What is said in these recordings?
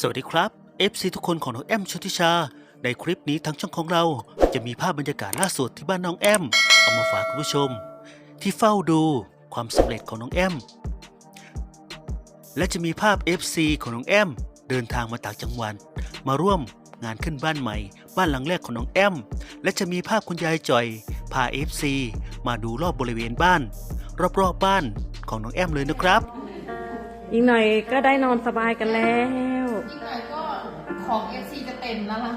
สวัสดีครับ FC ทุกคนของน้องแอมชนทิชา ในคลิปนี้ทางช่องของเราจะมีภาพบรรยากาศล่าสุดที่บ้านน้องแอม เอามาฝากคุณผู้ชม ที่เฝ้าดูความสำเร็จของน้องแอม และจะมีภาพ FC ของน้องแอม เดินทางมาต่างจังหวัดมาร่วมงานขึ้นบ้านใหม่ บ้านหลังแรกของน้องแอม และจะมีภาพคุณยายจ่อย พา FC มาดูรอบบริเวณบ้าน รอบๆบบ้านของน้องแอมเลยนะครับ อีกหน่อยก็ได้นอนสบายกันแล้ว ของเอฟซีจะเต็มแล้วล่ะ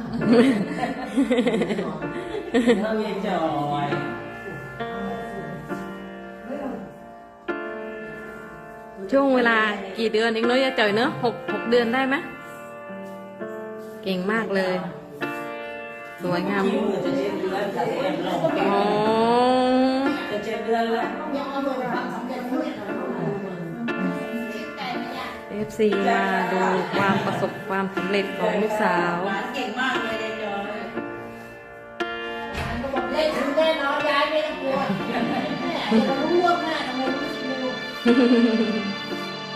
เราเรียนจอยช่วงเวลากี่เดือนอีกน้อยจะจ่อยเนอะหกหกเดือนได้ไหมเก่งมากเลย สวยงามคิวจะเจ็ดเดือนจะเอ็มลงอ๋อจะเจ็ดเดือนแล้วเอฟซีมาดูความประสบความสำเร็จของลูกสาวหลานเก่งมากเลยเรียนจอยเล่นถึงแน่นอนย้ายไม่ต้องกลัวแม่จะรู้ล่วงหน้าทำไมรู้สึกรู้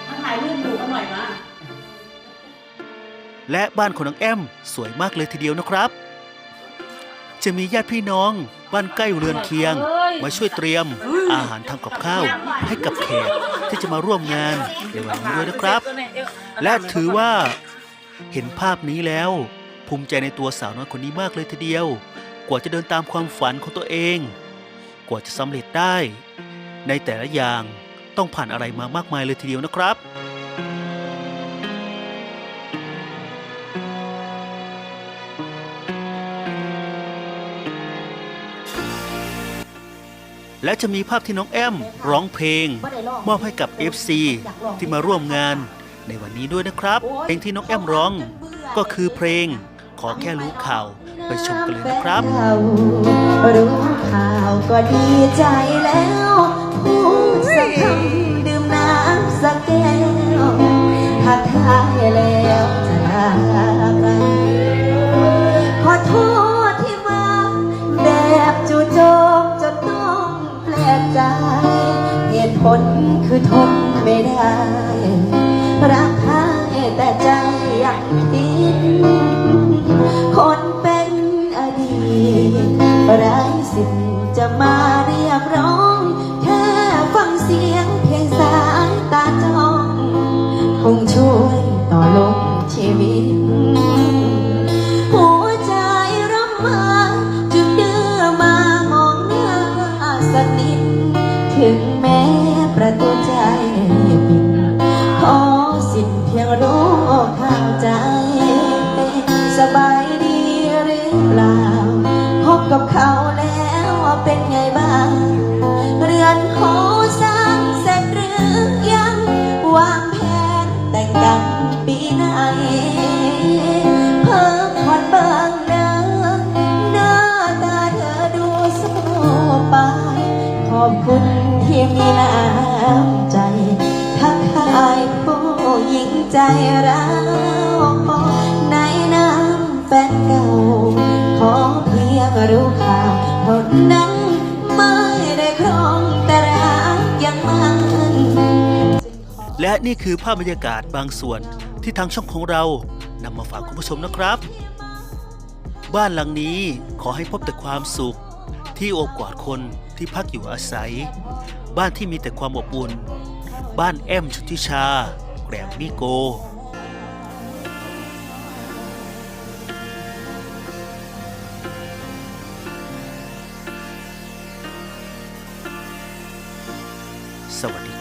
มาถ่ายรูปหนูกันหน่อยมาและบ้านของน้องแอมสวยมากเลยทีเดียวนะครับ จะมีญาติพี่น้องบ้านใกล้เรือนเคียง มาช่วยเตรียมอาหารทำกับข้าวให้กับแขก จะมาร่วมงานในวันนี้ด้วยนะครับ และถือว่าเห็นภาพนี้แล้ว ภูมิใจในตัวสาวน้อยคนนี้มากเลยทีเดียว กว่าจะเดินตามความฝันของตัวเอง กว่าจะสำเร็จได้ ในแต่ละอย่างต้องผ่านอะไรมามากมายเลยทีเดียวนะครับ และจะมีภาพที่น้องแอมร้องเพลง มอบให้กับ FC ที่มาร่วมงาน ในวันนี้ด้วยนะครับ เพลงที่น้องแอมร้อง ก็คือเพลง ขอแค่รู้ข่าวไปชมกันเลยนะครับเรารู้ข่าวก็ดีใจแล้วพูดสักคำ เหตุผลคือทนไม่ได้ รักให้แต่ใจยังดิ้นคนเป็นอดีตไร้สิทธิ์จะมาเรียกร้อง แค่ฟังเสียงเพียงสายตาจ้อง คงช่วยต่อลมชีวิต หัวใจรำมาจึงดื้อมามองหน้าสักนิด ถึงแม้ประตูใจปิดขอสิ้นเพียงรู้ข้างใจ สบายดีหรือเปล่าพบกับเขา น้ำใจ ทักทายผู้หญิงใจเราวในน้ำแฟนเก่า ขอเพียงรู้ข่าวเท่านั้นไม่ได้ครองแต่รักยังมันและนี่คือภาพบรรยากาศบางส่วนที่ทางช่องของเรานำมาฝากคุณผู้ชมนะครับ บ้านหลังนี้ขอให้พบแต่ความสุขที่โอบกอดคนที่พักอยู่อาศัย บ้านที่มีแต่ความอบอุ่น บ้านแอมชุติชา แกรมมิโก สวัสดีครับ